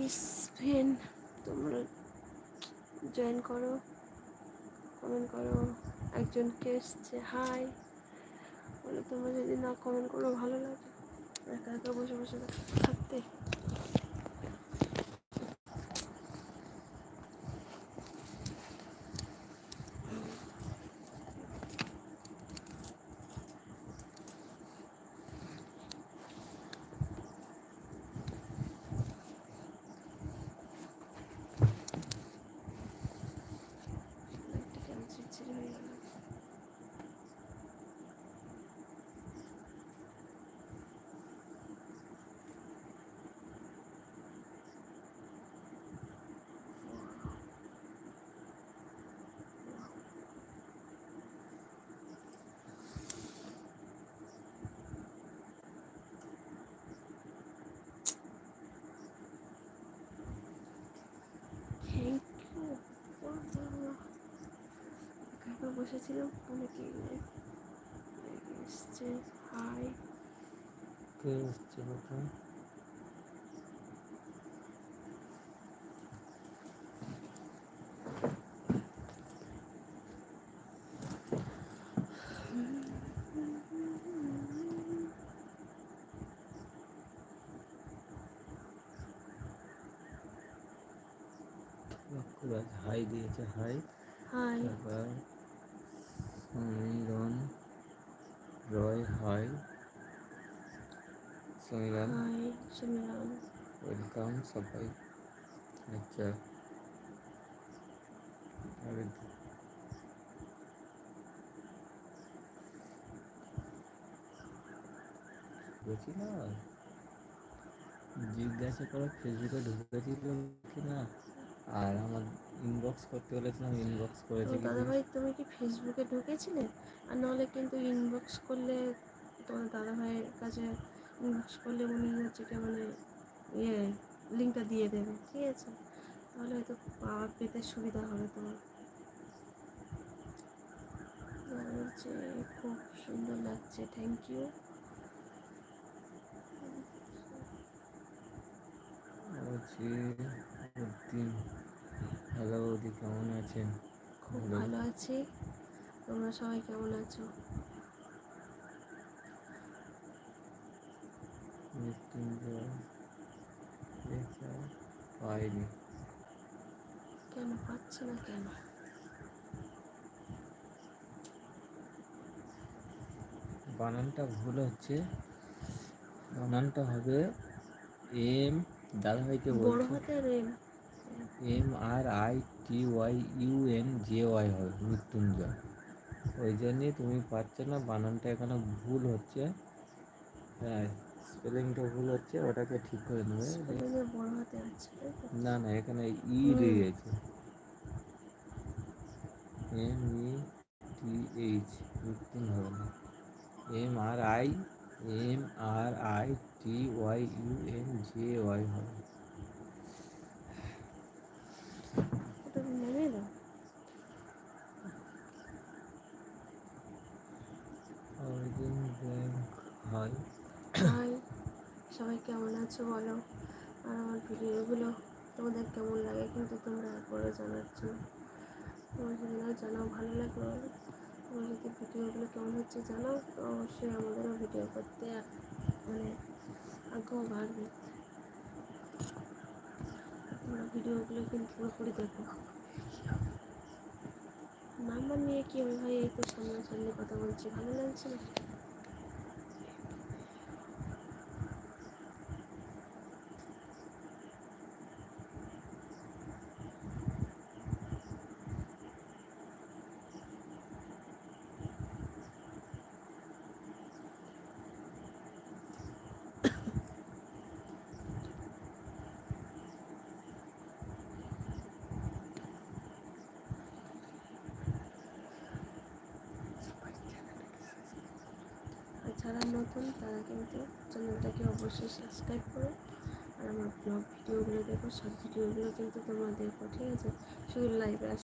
Please ফ্রেন তোমরা join করো comment করো। একজনকে এসছে হাই বলে, তোমরা যদি না কমেন্ট করো, ভালো লাগে। একা একা বসে বসে থাকতে। একা বসেছিলাম অনেকে এসছে হাই কে এসছে কথা লক্ষ্যরাজ হাই দিয়েছে হাই হাই তারপর সমীরণ রয় হাই সমীরণ হাই সুমিরাম ওয়েলকাম সবাই আচ্ছা আরে বলছি না জিজ্ঞাসা করো ফেসবুকে ঢুকেছিল কি না আর আমার ইনবক্স করতে বলেছিলাম ইনবক্স করেছে দাদা ভাই তুমি কি ফেসবুকে ঢুকেছিলে? আর নাহলে কিন্তু ইনবক্স করলে তোমার দাদা ভাইয়ের কাছে ইনবক্স করলে উনি হচ্ছে কি মানে ইয়ে লিঙ্কটা দিয়ে দেবে ঠিক আছে? তাহলে হয়তো পাওয়া পেতে সুবিধা হবে তোমার। বলছে খুব সুন্দর লাগছে থ্যাংক ইউ হ্যালো বৌদি কেমন আছেন? খুব ভালো আছি। তোমরা সবাই কেমন আছো? মৃত্যুঞ্জয় পাইনি। কেন পাচ্ছে না কেন? বানানটা ভুল হচ্ছে। বানানটা হবে এম দাদাভাইকে বড় বলছি হাতের M. M R I T Y U N J Y হবে মৃত্যুঞ্জয়। ওই জন্যে তুমি পাচ্ছ না বানানটা এখানে ভুল হচ্ছে। হ্যাঁ স্পেলিংটা ভুল হচ্ছে ওটাকে ঠিক করে নেবে। না না এখানে ই। দিয়েছে এম ই টি এইচ মৃত্যুন হবে না M R I M R I T Y U N J Y হবে কেমন আছো বলো? আর আমার ভিডিওগুলো তোমাদের কেমন লাগে কিন্তু তোমরা একবারও জানাচ্ছ তোমার না জানাও, ভালো লাগবে বলো তোমার যদি ভিডিওগুলো কেমন হচ্ছে জানাও অবশ্যই আমাদেরও ভিডিও করতে মানে আগ্রহ বাড়বে। তোমরা ভিডিওগুলো কিন্তু পুরোপুরি দেখো। নাম্বার নিয়ে কি হবে ভাই এই তো সামনাসামনি কথা বলছি, ভালো লাগছে না আর যারা নতুন, তারা কিন্তু চ্যানেলটাকে অবশ্যই সাবস্ক্রাইব করো। আর আমার ব্লগ ভিডিওগুলো দেখো, সব ভিডিওগুলো কিন্তু তোমরা দেখো ঠিক আছে। শুধু লাইভে